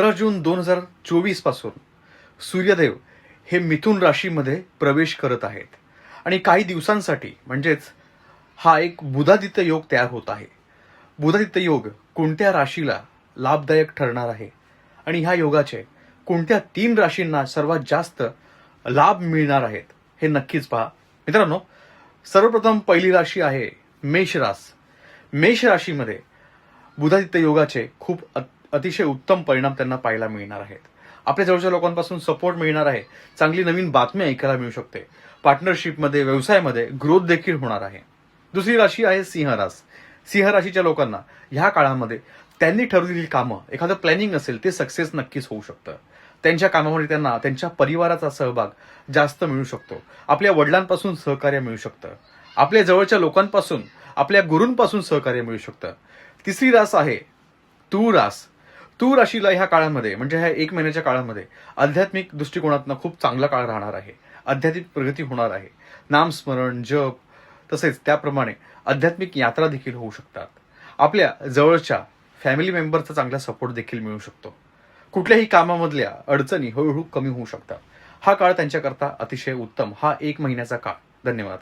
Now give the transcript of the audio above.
पंधरा जून दोन हजार चोवीसपासून सूर्यदेव हे मिथुन राशीमध्ये प्रवेश करत आहेत. आणि काही दिवसांसाठी म्हणजेच हा एक बुधादित्य योग तयार होत आहे. बुधादित्य योग कोणत्या राशीला लाभदायक ठरणार आहे? आणि ह्या योगाचे कोणत्या तीन राशींना सर्वात जास्त लाभ मिळणार आहेत हे नक्कीच पहा. मित्रांनो सर्वप्रथम पहिली राशी आहे मेष रास. मेष राशीमध्ये बुधादित्य योगाचे खूप अतिशय उत्तम परिणाम त्यांना पाहायला मिळणार आहेत. आपल्या जवळच्या लोकांपासून सपोर्ट मिळणार आहे. चांगली नवीन बातमी ऐकायला मिळू शकते. पार्टनरशिपमध्ये व्यवसायामध्ये ग्रोथ देखील होणार आहे. दुसरी राशी आहे सिंह रास. सिंह राशीच्या लोकांना ह्या काळामध्ये त्यांनी ठरवलेली कामं एखादं प्लॅनिंग असेल ते सक्सेस नक्कीच होऊ शकतं. त्यांच्या कामामध्ये त्यांना त्यांच्या परिवाराचा सहभाग जास्त मिळू शकतो. आपल्या वडिलांपासून सहकार्य मिळू शकतं. आपल्या जवळच्या लोकांपासून आपल्या गुरूंपासून सहकार्य मिळू शकतं. तिसरी रास आहे तू रास. तू राशीला ह्या काळामध्ये म्हणजे ह्या एक महिन्याच्या काळामध्ये आध्यात्मिक दृष्टिकोनातनं खूप चांगला काळ राहणार आहे. आध्यात्मिक प्रगती होणार आहे. नामस्मरण जप तसेच त्याप्रमाणे आध्यात्मिक यात्रा देखील होऊ शकतात. आपल्या जवळच्या फॅमिली मेंबरचा चांगला सपोर्ट देखील मिळू शकतो. कुठल्याही कामामधल्या अडचणी हळूहळू कमी होऊ शकतात. हा काळ त्यांच्याकरता अतिशय उत्तम हा एक महिन्याचा काळ. धन्यवाद.